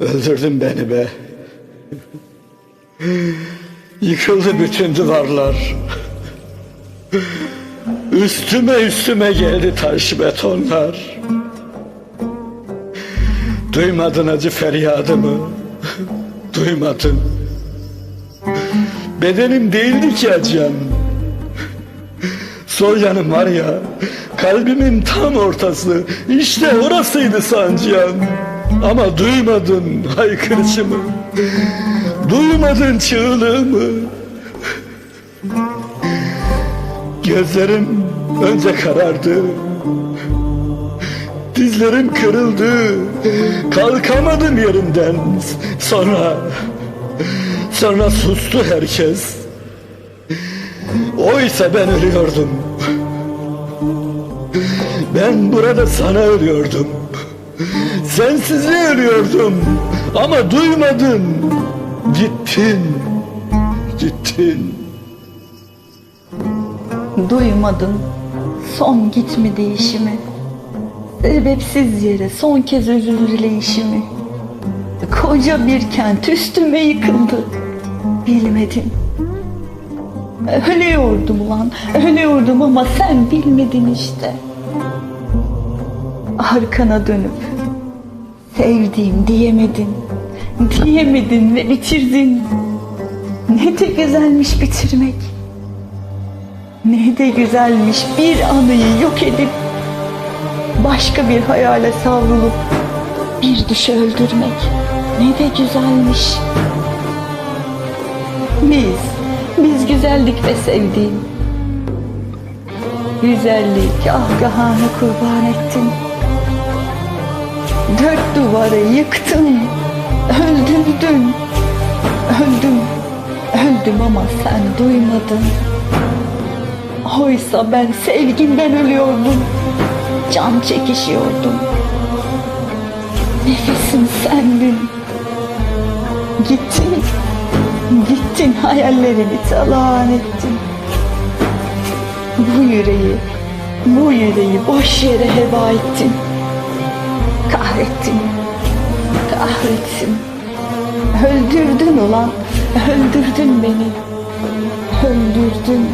Öldürdün beni be. Yıkıldı bütün duvarlar. Üstüme üstüme geldi taş betonlar. Duymadın acı feryadımı. Duymadın. Bedenim değildi ki acıyan. Sol yanım var ya, kalbimin tam ortası. İşte orasıydı sancıyan. Ama duymadın haykırışımı. Duymadın çığlığımı. Gözlerim önce karardı. Dizlerim kırıldı. Kalkamadım yerimden. Sonra sonra sustu herkes. Oysa ben ölüyordum. Ben burada sana ölüyordum. Sensizliğe ölüyordum. Ama duymadın. Gittin. Gittin. Duymadın son gitme değişimi Sebepsiz yere son kez özür dileyişimi Koca bir kent üstüme yıkıldı Bilmedin Ölüyordum ulan Ölüyordum ama sen bilmedin işte Arkana dönüp Sevdiğim diyemedin Diyemedin ve bitirdin Ne de güzelmiş bitirmek ne de güzelmiş bir anıyı yok edip başka bir hayale savrulup bir düşe öldürmek. Ne de güzelmiş. Biz, biz güzeldik ve sevdiğim. Güzellik ahgahını kurban ettin. Dört duvarı yıktın. Öldürdün. Öldüm. Öldüm ama sen duymadın. Oysa ben sevgimden ölüyordum. Can çekişiyordum. Nefesim sendin. Gittin. Gittin hayallerimi talan ettin. Bu yüreği, bu yüreği boş yere heba ettin. Kahrettin. Kahretsin. Öldürdün ulan. Öldürdün beni. Öldürdün.